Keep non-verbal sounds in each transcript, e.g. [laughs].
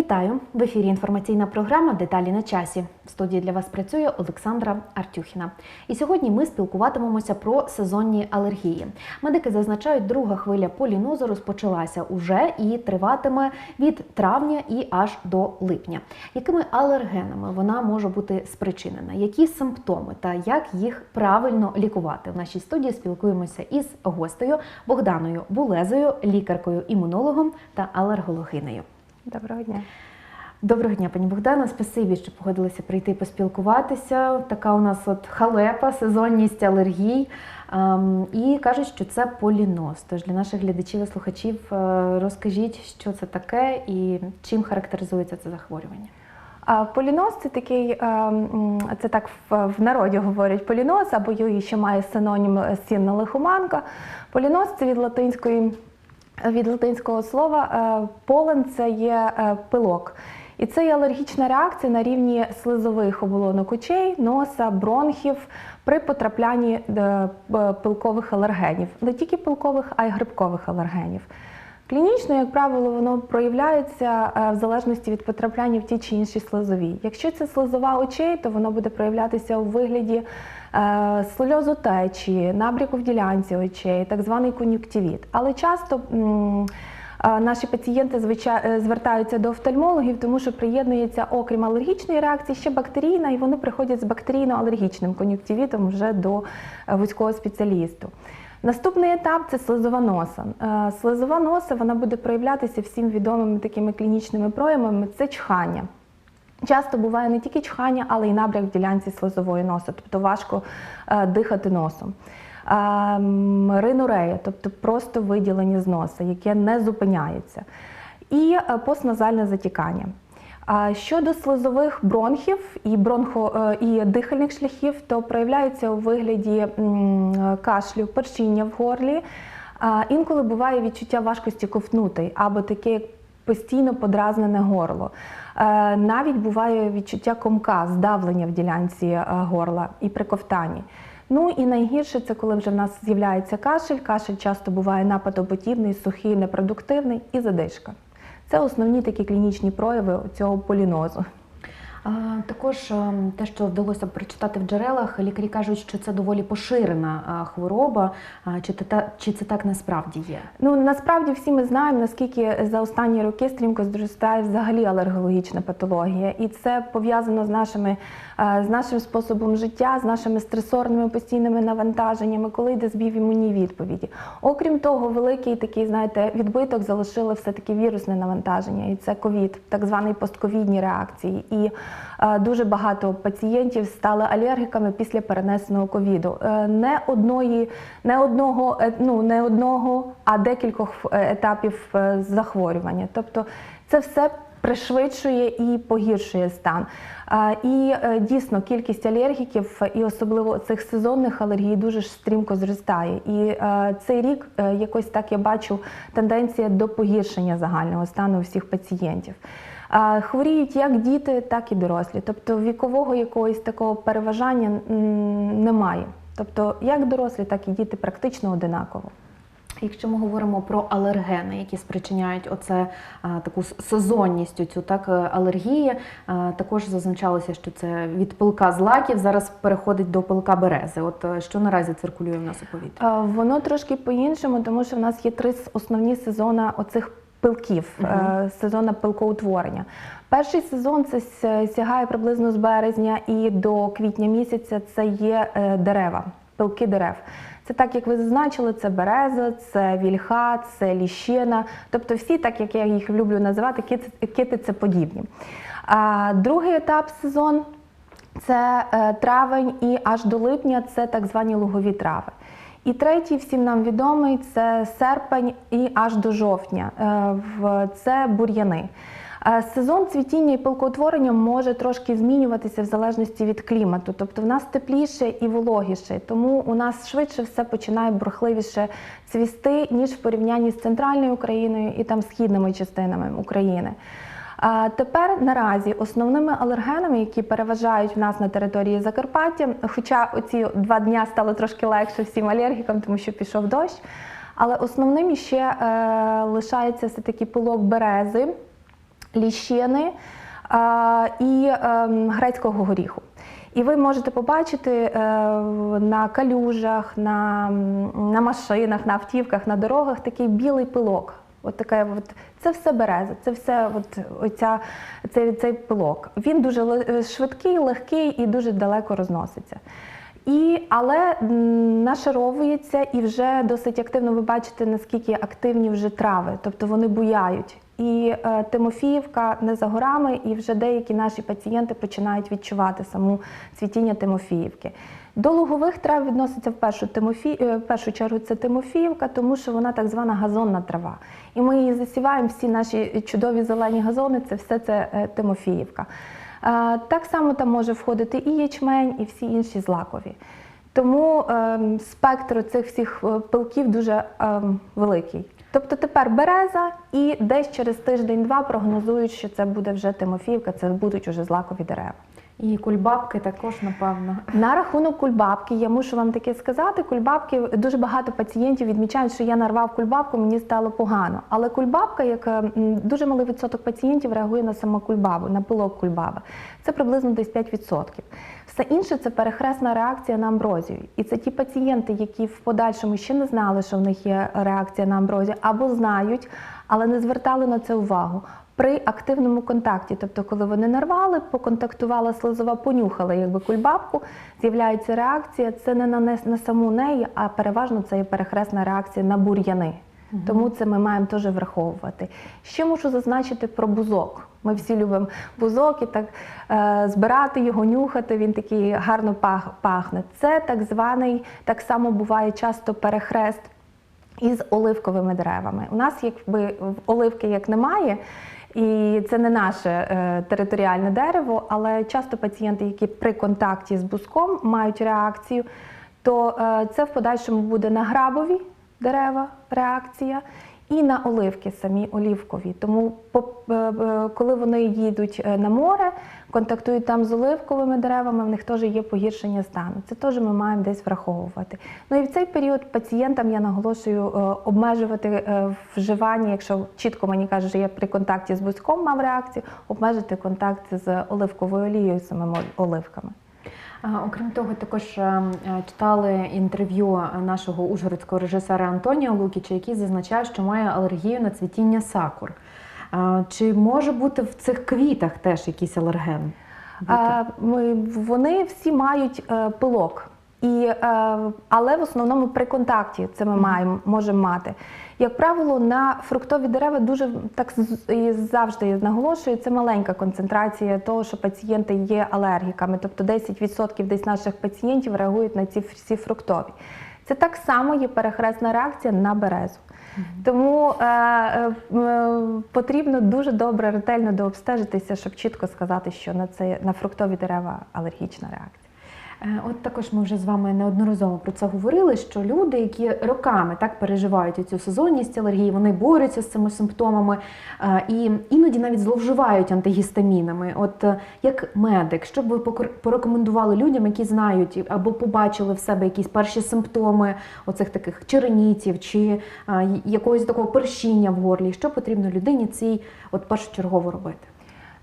Вітаю! В ефірі інформаційна програма Деталі на часі. В студії для вас працює Олександра Артюхіна. І сьогодні ми спілкуватимемося про сезонні алергії. Медики зазначають, друга хвиля полінозу розпочалася уже і триватиме від травня і аж до липня. Якими алергенами вона може бути спричинена? Які симптоми та як їх правильно лікувати? В нашій студії спілкуємося із гостею Богданою Булезою, лікаркою-імунологом та алергологинею. Доброго дня. Доброго дня, пані Богдана. Спасибі, що погодилися прийти поспілкуватися. Така у нас от халепа, сезонність алергій. Ем, і кажуть, що це поліноз. Тож для наших глядачів і слухачів е, розкажіть, що це таке і чим характеризується це захворювання. А поліноз це такий, е, це так в, народі говорять поліноз, або її ще має синонім е, сінна лихоманка. Поліноз це від латинської від латинського слова е, полен це є е, пилок. І це є алергічна реакція на рівні слизових оболонок очей, носа, бронхів при потраплянні е, пилкових алергенів. Не тільки пилкових, а й грибкових алергенів. Клінічно, як правило, воно проявляється в залежності від потрапляння в ті чи інші слизові. Якщо це слизова очей, то воно буде проявлятися у вигляді е, сльозотечі, набряку в ділянці очей, так званий кон'юктивіт. Але часто е, наші пацієнти е, звертаються до офтальмологів, тому що приєднується, окрім алергічної реакції, ще бактерійна, і вони приходять з бактерійно-алергічним кон'юктивітом вже до вузького спеціалісту. Наступний етап це слизова носа. Слизова носа вона буде проявлятися всім відомими такими клінічними проявами. Це чхання. Часто буває не тільки чхання, але й набряк в ділянці слизової носа, тобто важко е, дихати носом. Е, ринурея, тобто просто виділення з носа, яке не зупиняється. І е, постназальне затікання. Щодо слизових бронхів і бронхо е, і дихальних шляхів, то проявляються у вигляді кашлю, першіння в горлі. Інколи буває відчуття важкості ковтнути або таке постійно подразнене горло. Е, Навіть буває відчуття комка, здавлення в ділянці е, горла і при ковтанні. Ну і найгірше це коли вже в нас з'являється кашель. Кашель часто буває нападоподібний, сухий, непродуктивний і задишка. Це основні такі клінічні прояви цього полінозу. Також ем, те, що вдалося прочитати в джерелах, лікарі кажуть, що це доволі поширена хвороба. Чи, та- чи це так насправді є? Ну насправді всі ми знаємо, наскільки за останні роки стрімко зростає взагалі алергологічна патологія, і це пов'язано з нашими е, з нашим способом життя, з нашими стресорними постійними навантаженнями, коли йде збій в імунній відповіді. Окрім того, великий такий, знаєте, відбиток залишило все таки вірусне навантаження, і це ковід, так званий постковідні реакції. І е, дуже багато пацієнтів стали алергіками після перенесеного ковіду. Е, не одної, не одного, е, ну не одного, а декількох е, етапів захворювання. Тобто це все пришвидшує і погіршує стан. І дійсно кількість алергіків, і особливо цих сезонних алергій, дуже ж стрімко зростає. І цей рік якось так я бачу тенденція до погіршення загального стану всіх пацієнтів. Хворіють як діти, так і дорослі. Тобто вікового якогось такого переважання немає. Тобто як дорослі, так і діти практично одинаково. Якщо ми говоримо про алергени, які спричиняють оце а, таку сезонність, цю так е, алергії, а, також зазначалося, що це від пилка злаків зараз переходить до пилка берези. От е, що наразі циркулює в нас у повітрі? Воно трошки по-іншому, тому що в нас є три основні сезони оцих пилків, е, сезона пилкоутворення. Перший сезон це сягає приблизно з березня і до квітня місяця це є е, дерева, пилки дерев. Це так, як ви зазначили, це береза, це вільха, це ліщина. Тобто всі, так як я їх люблю називати, кити- китицеподібні. А другий етап сезон це е, травень і аж до липня це так звані лугові трави. І третій, всім нам відомий, це серпень і аж до жовтня. Е, Це бур'яни. Е, Сезон цвітіння і пилкоутворення може трошки змінюватися в залежності від клімату. Тобто в нас тепліше і вологіше, тому у нас швидше все починає бурхливіше цвісти, ніж в порівнянні з центральною Україною і там східними частинами України. Тепер наразі основними алергенами, які переважають в нас на території Закарпаття, хоча оці два дня стало трошки легше всім алергікам, тому що пішов дощ. Але основним ще е, лишається все таки пилок берези, ліщини а, і ем, грецького горіху. І ви можете побачити е, на калюжах, на, на машинах, на автівках, на дорогах такий білий пилок. От таке, от, це все береза, це все от, оця, цей, цей пилок. Він дуже швидкий, легкий і дуже далеко розноситься. І, але нашаровується і вже досить активно ви бачите, наскільки активні вже трави, тобто вони буяють. І е, Тимофіївка не за горами, і вже деякі наші пацієнти починають відчувати саму цвітіння Тимофіївки. До лугових трав відноситься в першу, Тимофі... е, в першу чергу це Тимофіївка, тому що вона так звана газонна трава. І ми її засіваємо, всі наші чудові зелені газони, це все це е, Тимофіївка. Так само там може входити і ячмень, і всі інші злакові. Тому ем, спектр цих всіх е, пилків дуже ем, великий. Тобто тепер береза і десь через тиждень-два прогнозують, що це буде вже Тимофіївка, це будуть уже злакові дерева. І кульбабки також, напевно. На рахунок кульбабки, я мушу вам таке сказати. Кульбабки дуже багато пацієнтів відмічають, що я нарвав кульбабку, мені стало погано. Але кульбабка, як е, дуже малий відсоток пацієнтів реагує на саму кульбабу, на пилок кульбаби. Це приблизно десь 5%. Все інше це перехресна реакція на амброзію. І це ті пацієнти, які в подальшому ще не знали, що в них є реакція на амброзію, або знають, але не звертали на це увагу. При активному контакті, тобто, коли вони нарвали, поконтактувала слизова, понюхала якби кульбабку, з'являється реакція. Це не на, не- на саму неї, а переважно це є перехресна реакція на бур'яни. Тому це ми маємо теж враховувати. Ще мушу зазначити про бузок. Ми всі любимо бузок і так е, збирати його, нюхати. Він такий гарно пах, пахне. Це так званий, так само буває часто перехрест із оливковими деревами. У нас якби оливки як немає. І це не наше е, територіальне дерево, але часто пацієнти, які при контакті з буском мають реакцію, то е, це в подальшому буде на грабові дерева реакція і на оливки самі олівкові. Тому е, коли вони їдуть на море, контактують там з оливковими деревами, в них теж є погіршення стану. Це теж ми маємо десь враховувати. Ну і в цей період пацієнтам я наголошую е, обмежувати е, вживання, якщо чітко мені кажуть, що я при контакті з бузьком мав реакцію, обмежити контакт з оливковою олією, самими оливками. Окрім того, також е, читали інтерв'ю нашого ужгородського режисера Антоніо Лукіча, який зазначає, що має алергію на цвітіння сакур. Чи може бути в цих квітах теж якийсь алерген? бути? Вони всі мають е, пилок. І, е, але в основному при контакті це ми маємо, можемо мати. Як правило, на фруктові дерева дуже так і завжди наголошую, це маленька концентрація того, що пацієнти є алергіками. Тобто 10% десь наших пацієнтів реагують на ці всі фруктові. Це так само є перехресна реакція на березу. Тому е, е, потрібно дуже добре, ретельно дообстежитися, щоб чітко сказати, що на це на фруктові дерева алергічна реакція. Е, От також ми вже з вами неодноразово про це говорили, що люди, які роками так переживають цю сезонність алергії, вони борються з цими симптомами е, і іноді навіть зловживають антигістамінами. От е, як медик, що б ви порекомендували людям, які знають або побачили в себе якісь перші симптоми оцих таких черенітів чи якогось такого першіння в горлі, що потрібно людині цій от першочергово робити?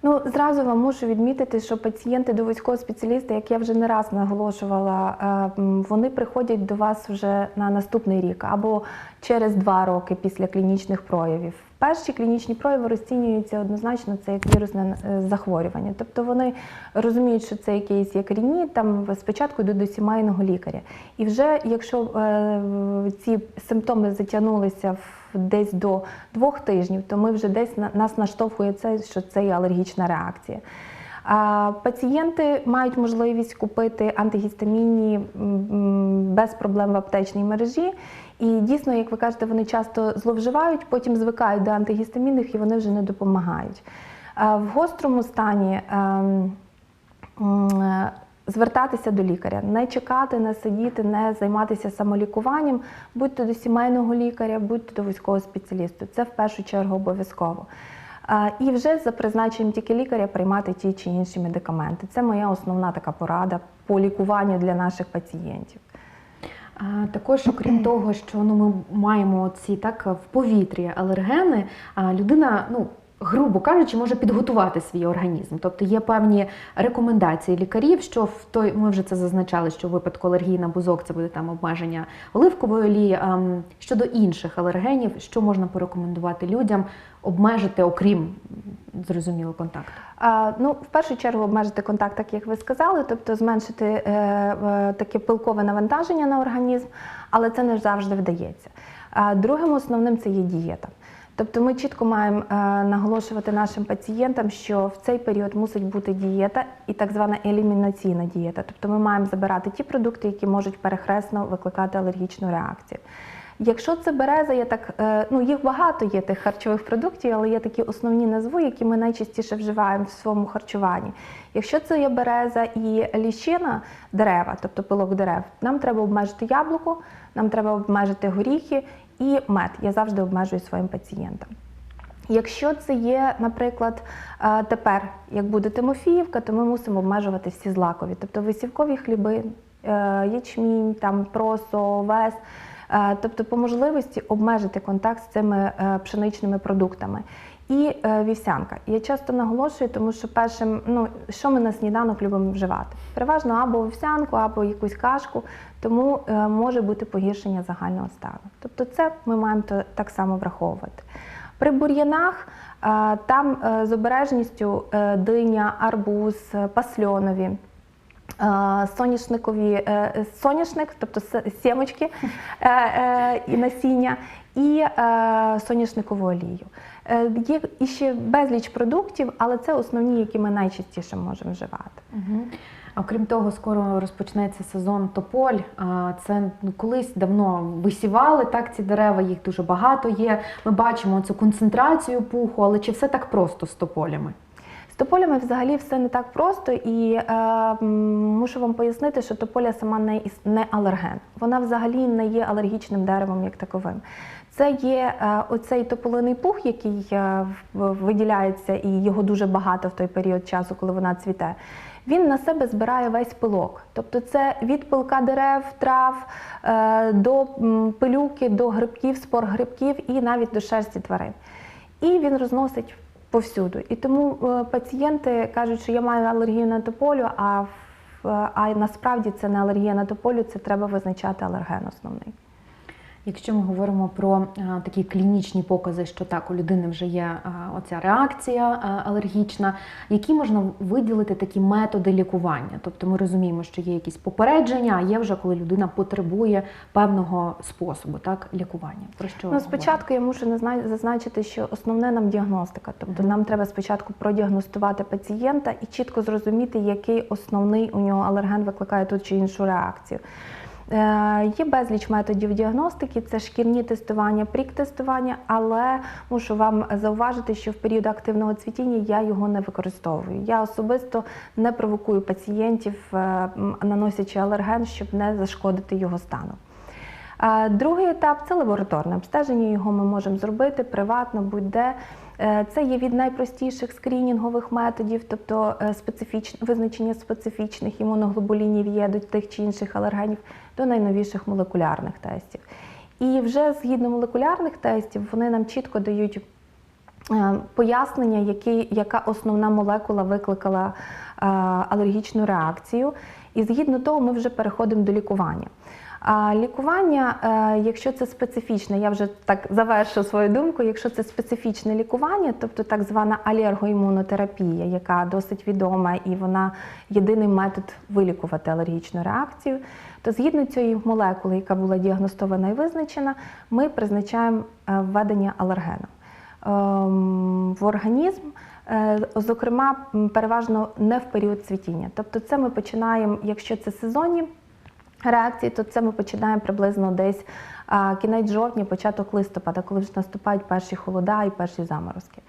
Ну, зразу вам мушу відмітити, що пацієнти до військового спеціаліста, як я вже не раз наголошувала, е, вони приходять до вас вже на наступний рік. Або через два роки після клінічних проявів. Перші клінічні прояви розцінюються однозначно це як вірусне е, захворювання. Тобто вони розуміють, що це якийсь як рініт, там спочатку йдуть до сімейного лікаря. І вже якщо е, ці симптоми затягнулися в десь до двох тижнів, то ми вже десь на- нас наштовхує це, що це є алергічна реакція. А пацієнти мають можливість купити антигістамінні без проблем в аптечній мережі. І дійсно, як ви кажете, вони часто зловживають, потім звикають до антигістамінних і вони вже не допомагають. В гострому стані ем, е, звертатися до лікаря, не чекати, не сидіти, не займатися самолікуванням, будьте до сімейного лікаря, будьте до військового спеціалісту. Це в першу чергу обов'язково. І вже за призначенням тільки лікаря приймати ті чи інші медикаменти. Це моя основна така порада по лікуванню для наших пацієнтів. Також, окрім того, що ну, ми маємо ці так в повітрі алергени, а людина ну. грубо кажучи, може підготувати свій організм. Тобто є певні рекомендації лікарів, що в той ми вже це зазначали, що в випадку алергії на бузок це буде там обмеження оливкової олії. А щодо інших алергенів, що можна порекомендувати людям обмежити, окрім зрозуміло контакту? А, ну, в першу чергу обмежити контакт, так як ви сказали, тобто зменшити е, е, таке пилкове навантаження на організм, але це не завжди вдається. А, другим основним це є дієта. Тобто ми чітко маємо е, наголошувати нашим пацієнтам, що в цей період мусить бути дієта і так звана елімінаційна дієта. Тобто ми маємо забирати ті продукти, які можуть перехресно викликати алергічну реакцію. Якщо це береза, є так, е, ну їх багато є тих харчових продуктів, але є такі основні назви, які ми найчастіше вживаємо в своєму харчуванні. Якщо це є береза і ліщина дерева, тобто пилок дерев, нам треба обмежити яблуко, нам треба обмежити горіхи і мед. Я завжди обмежую своїм пацієнтам. Якщо це є, наприклад, е, тепер, як буде Тимофіївка, то ми мусимо обмежувати всі злакові, тобто висівкові хліби, е, ячмінь, там просо, овес. Е, Тобто, по можливості обмежити контакт з цими е, пшеничними продуктами. І е, вівсянка. Я часто наголошую, тому що першим, ну що ми на сніданок любимо вживати? Переважно або вівсянку, або якусь кашку, тому може бути погіршення загального стану. Тобто, це ми маємо так само враховувати. При бур'янах там з обережністю диня, арбуз, пасльонові. Соняшникові е, е, соняшник, тобто сімочки е, і насіння, і соняшникову олію. Є іще безліч продуктів, але це основні, які ми найчастіше можемо вживати. Окрім того, скоро розпочнеться сезон тополь. Це ну, колись давно висівали так ці дерева, їх дуже багато є. Ми бачимо цю концентрацію пуху, але чи все так просто з тополями? Тополями взагалі все не так просто, і е, мушу вам пояснити, що тополя сама не, не алерген. Вона взагалі не є алергічним деревом як таковим. Це є е, оцей тополиний пух, який е, виділяється, і його дуже багато в той період часу, коли вона цвіте. Він на себе збирає весь пилок. Тобто це від пилка дерев, трав е, до пилюки, до грибків, спор грибків і навіть до шерсті тварин. І він розносить повсюду. І тому е, пацієнти кажуть, що я маю алергію на тополю, а, в- а насправді це не алергія на тополю, це треба визначати алерген основний. Якщо ми говоримо про а, такі клінічні покази, що так у людини вже є а, оця реакція а, алергічна, які можна виділити такі методи лікування? Тобто ми розуміємо, що є якісь попередження, а є вже коли людина потребує певного способу так лікування. Про що Ну, спочатку я мушу зазначити, що основне нам діагностика. Тобто Мгм. нам треба спочатку продіагностувати пацієнта і чітко зрозуміти, який основний у нього алерген викликає ту чи іншу реакцію. Е, Є безліч методів діагностики, це шкірні тестування, прік-тестування, але мушу вам зауважити, що в період активного цвітіння я його не використовую. Я особисто не провокую пацієнтів, е, наносячи алерген, щоб не зашкодити його стану. Другий етап це лабораторне обстеження. Його ми можемо зробити приватно, будь-де. Е, Це є від найпростіших скринінгових методів, тобто е, специфіч... визначення специфічних імуноглобулінів є до тих чи інших алергенів, до найновіших молекулярних тестів. І вже згідно молекулярних тестів вони нам чітко дають е, пояснення, які, яка основна молекула викликала е, алергічну реакцію. І згідно того, ми вже переходимо до лікування. А лікування, е, якщо це специфічне, я вже так завершу свою думку. Якщо це специфічне лікування, тобто так звана алергоімунотерапія, яка досить відома і вона єдиний метод вилікувати алергічну реакцію, то згідно цієї молекули, яка була діагностована і визначена, ми призначаємо е, введення алергену ем, в організм. е, Зокрема, переважно не в період цвітіння. Тобто, це ми починаємо, якщо це сезонні реакції, то це ми починаємо приблизно десь кінець жовтня, початок листопада, коли вже наступають перші холода і перші заморозки.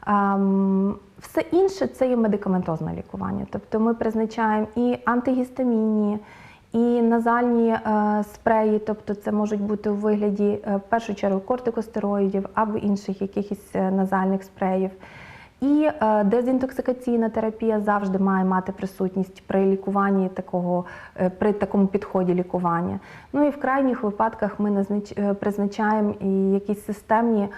Ам, Все інше це є медикаментозне лікування. Тобто ми призначаємо і антигістамінні, і назальні е, спреї, тобто це можуть бути у вигляді е, в першу чергу кортикостероїдів або інших якихось е, назальних спреїв. І е, дезінтоксикаційна терапія завжди має мати присутність при лікуванні такого, е, при такому підході лікування. Ну і в крайніх випадках ми е, призначаємо і якісь системні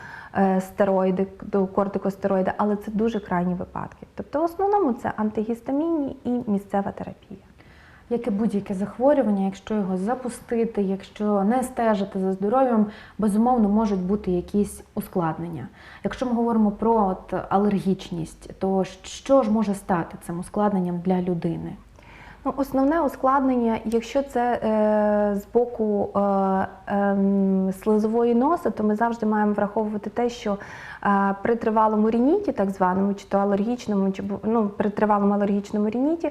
стероїди, кортикостероїди, але це дуже крайні випадки. Тобто, в основному це антигістамінні і місцева терапія. Як і будь-яке захворювання, якщо його запустити, якщо не стежити за здоров'ям, безумовно можуть бути якісь ускладнення. Якщо ми говоримо про от алергічність, то що ж може стати цим ускладненням для людини? Ну, основне ускладнення, якщо це е, з боку е, ем, слизової носа, то ми завжди маємо враховувати те, що е, при тривалому рініті, так званому, чи то алергічному, чи ну, при тривалому алергічному рініті,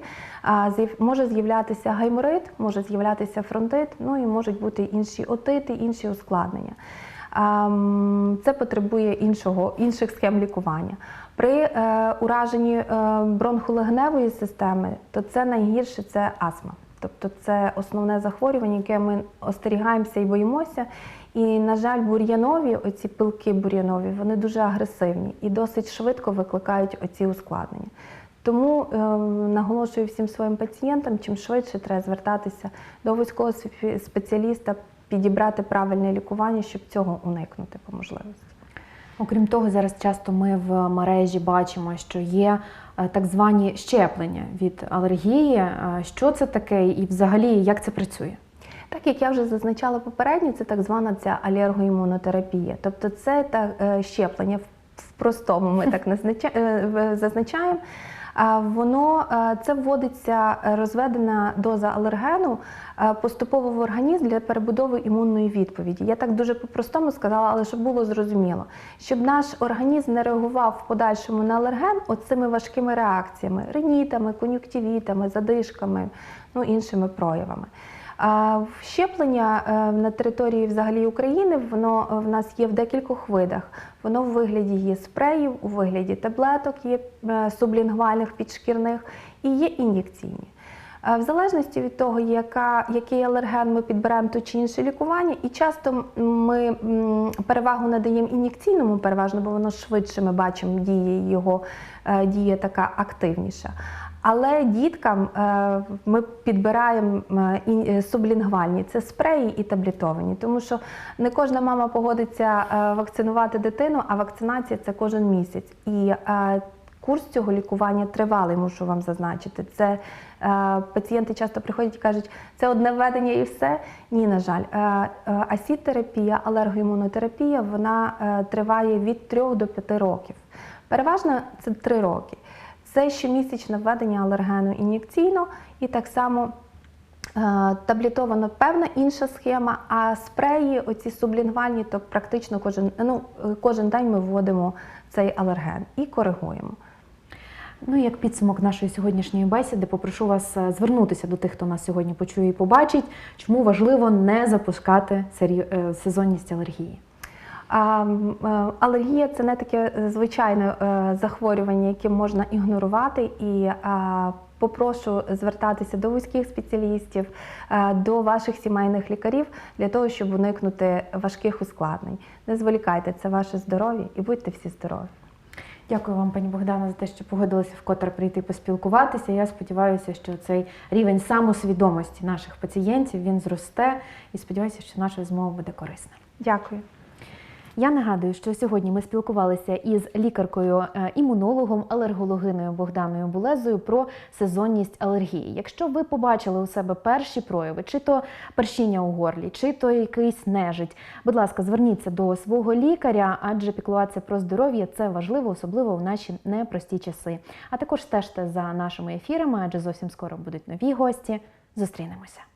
е, може з'являтися гайморит, може з'являтися фронтит, ну і можуть бути інші отити, інші ускладнення. Це потребує іншого, інших схем лікування. При е, ураженні е, бронхолегневої системи, то це найгірше це астма. Тобто це основне захворювання, яке ми остерігаємося і боїмося. І, на жаль, бур'янові, оці пилки бур'янові, вони дуже агресивні і досить швидко викликають оці ускладнення. Тому е, наголошую всім своїм пацієнтам, чим швидше треба звертатися до вузького спеціаліста, підібрати правильне лікування, щоб цього уникнути по можливості. Окрім того, зараз часто ми в мережі бачимо, що є е, так звані щеплення від алергії. Е, Що це таке і взагалі як це працює? Так як я вже зазначала попередньо, це так звана ця алергоімунотерапія. Тобто це та, е, щеплення в, простому ми так [laughs] е, зазначаємо. Воно е, це вводиться е, розведена доза алергену е, поступово в організм для перебудови імунної відповіді. Я так дуже по-простому сказала, але щоб було зрозуміло, щоб наш організм не реагував в подальшому на алерген оцими важкими реакціями, ринітами, кон'юктивітами, задишками, ну іншими проявами. Щеплення е, на території взагалі України воно е, в нас є в декількох видах. Воно в вигляді є спреїв, у вигляді таблеток, є е, сублінгвальних підшкірних і є ін'єкційні. В залежності від того, яка, який алерген ми підберемо то чи інше лікування, і часто ми перевагу надаємо ін'єкційному переважно, бо воно швидше ми бачимо діє його діє така активніша. Але діткам е, ми підбираємо е, ін- е, сублінгвальні це спреї і таблетовані, тому що не кожна мама погодиться вакцинувати дитину, а вакцинація це кожен місяць. І курс цього лікування тривалий, мушу вам зазначити. Це пацієнти часто приходять і кажуть, це одне введення і все. Ні, на жаль, Е, е, асід-терапія, алергоімунотерапія, вона триває від 3 до 5 років. Переважно це 3 роки. Це щомісячне введення алергену ін'єкційно і так само е, таблетовано певна інша схема, а спреї, оці сублінгвальні, то практично кожен, ну, кожен день ми вводимо цей алерген і коригуємо. Ну, як підсумок нашої сьогоднішньої бесіди, попрошу вас е, звернутися до тих, хто нас сьогодні почує і побачить, чому важливо не запускати е, сезонність алергії. Е, алергія це не таке е, звичайне е, захворювання, яке можна ігнорувати. І попрошу звертатися до вузьких спеціалістів, до ваших сімейних лікарів для того, щоб уникнути важких ускладнень. Не зволікайте, це ваше здоров'я і будьте всі здорові. Дякую вам, пані Богдана, за те, що погодилися вкотре прийти поспілкуватися. Я сподіваюся, що цей рівень самосвідомості наших пацієнтів він зросте і сподіваюся, що наша розмова буде корисна. Дякую. Я нагадую, що сьогодні ми спілкувалися із лікаркою, е, алергологиною Богданою Булезою про сезонність алергії. Якщо ви побачили у себе перші прояви, чи то першіння у горлі, чи то якийсь нежить, будь ласка, зверніться до свого лікаря, адже піклуватися про здоров'я це важливо, особливо в наші непрості часи. А також стежте за нашими ефірами, адже зовсім скоро будуть нові гості. Зустрінемося.